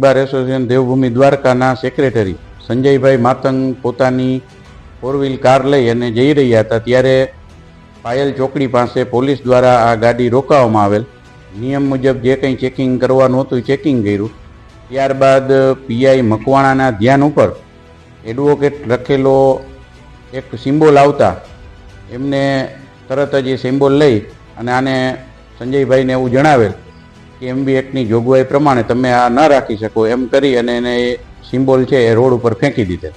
બાર association Devbhumi દ્વારકાના secretary સંજયભાઈ માતંગ પોતાની four wheel car લઈ અને જઈ રહ્યા હતા. ત્યારે પાયલ ચોકડી પાસે પોલીસ દ્વારા આ ગાડી રોકાવામાં આવેલ. નિયમ મુજબ જે કંઈ ચેકિંગ કરવાનું હતું એ ચેકિંગ કર્યું. ત્યારબાદ પીઆઈ મકવાણાના ધ્યાન ઉપર એડવોકેટ લખેલો એક સિમ્બોલ આવતા. એમને તરત જ એ સિમ્બોલ લઈ અને આને સંજયભાઈને એવું જણાવેલ. કે એમબી એક્ટની જોગવાઈ પ્રમાણે તમે આ ન રાખી શકો એમ કરી અને એને સિમ્બોલ છે એ રોડ ઉપર ફેંકી દીધે.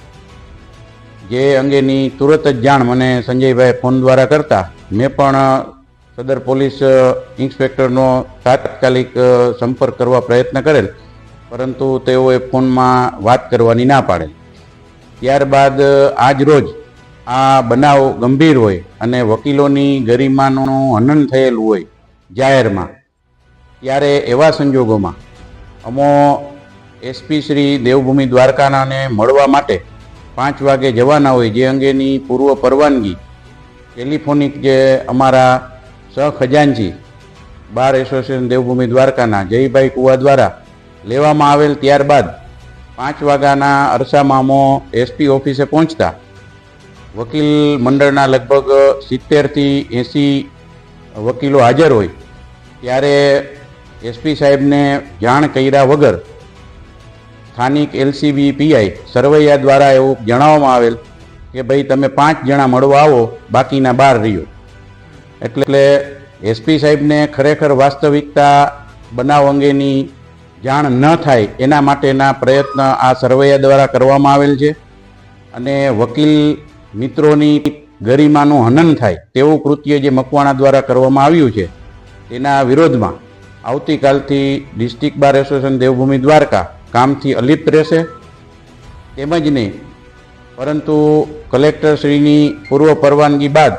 જે અંગેની તુરત જ જાણ મને સંજયભાઈ ફોન દ્વારા કરતા મેં પણ સદર પોલીસ ઇન્સ્પેક્ટરનો તાત્કાલિક સંપર્ક કરવા પ્રયત્ન કરેલ, પરંતુ તેઓએ ફોનમાં વાત કરવાની ના પાડેલ. ત્યારબાદ આજ રોજ આ બનાવ ગંભીર હોય અને વકીલોની ગરિમાનું હનન થયેલું હોય જાહેરમાં ત્યારે એવા સંજોગોમાં અમો એસપી શ્રી દેવભૂમિ દ્વારકાનાને મળવા માટે પાંચ વાગે જવાના હોય, જે અંગેની પૂર્વ પરવાનગી, ટેલિફોનિક જે અમારા સહખજાનજી બાર એસોસિએશન દેવભૂમિ દ્વારકાના જયભાઈ કુવા દ્વારા લેવામાં આવેલ ત્યારબાદ પાંચ વાગ્યાના અરસામાં અમો એસપી ઓફિસે પહોંચતા વકીલ મંડળના લગભગ સિત્તેરથી એંસી વકીલો હાજર હોય, ત્યારે એસપી સાહેબને જાણ કર્યા વગર સ્થાનિક એલસીબી પીઆઈ સરવૈયા દ્વારા એવું જણાવવામાં આવેલ કે ભાઈ તમે પાંચ જણા મળવા આવો, બાકીના બાર રહ્યો. એટલે એસપી સાહેબને ખરેખર વાસ્તવિકતા બનાવ અંગેની જાણ ન થાય એના માટેના પ્રયત્ન આ સરવૈયા દ્વારા કરવામાં આવેલ છે. અને વકીલ મિત્રોની ગરિમાનું હનન થાય તેવું કૃત્ય જે મકવાણા દ્વારા કરવામાં આવ્યું છે, તેના વિરોધમાં આવતીકાલથી district bar association Devbhumi Dwarka કામથી અલિપ્ત રહેશે. તેમજ નહીં પરંતુ કલેક્ટરશ્રીની પૂર્વ પરવાનગી બાદ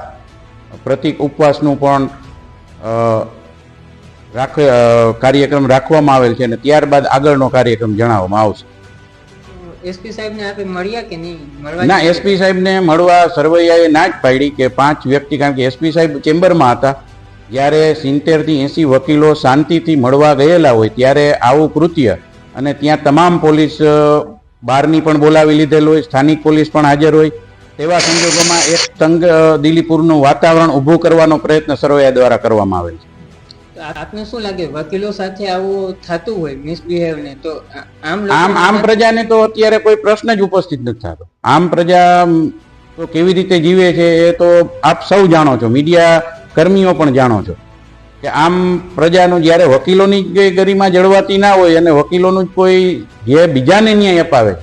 પ્રતિક ઉપવાસનું પણ રાખ કાર્યક્રમ રાખવામાં આવેલ છે અને ત્યારબાદ આગળનો કાર્યક્રમ જણાવવામાં આવશે. એસપી સાહેબને આપે મળ્યા કે નહીં? ના એસપી સાહેબને મળવા સરવૈયાએ ના જ પાડી કે પાંચ વ્યક્તિ કારણ કે એસપી સાહેબ ચેમ્બરમાં હતા. જ્યારે સિત્તેરથી એંસી વકીલો શાંતિથી મળવા ગયેલા હોય ત્યારે આવું કૃત્ય અને ત્યાં તમામ પોલીસ બહારની પણ બોલાવી લીધેલ હોય સ્થાનિક પોલીસ પણ હાજર હોય તેવા સંજોગોમાં એક તંગ દિલીપુરનું વાતાવરણ ઊભું કરવાનો પ્રયત્ન સરવૈયા દ્વારા કરવામાં આવેલ છે. આપને શું લાગે વકીલો સાથે આવું થતું હોય મિસબિહેવ ને તો આમ આમ આમ પ્રજાને તો અત્યારે કોઈ પ્રશ્ન જ ઉપસ્થિત નથી થતો. આમ પ્રજા તો કેવી રીતે જીવે છે એ તો આપ સૌ જાણો છો. મીડિયા કર્મીઓ પણ જાણો છો કે આમ પ્રજાનું જ્યારે વકીલોની જ ગરિમા જળવાતી ના હોય અને વકીલોનું જ કોઈ જે બીજાને ન્યાય અપાવે,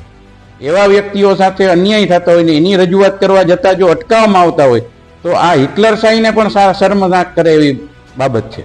એવા વ્યક્તિઓ સાથે અન્યાય થતા હોય ને એની રજૂઆત કરવા જતાં જો અટકાવવામાં આવતા હોય, તો આ હિટલર શાહીને પણ શર્મનાક કરે એવી બાબત છે.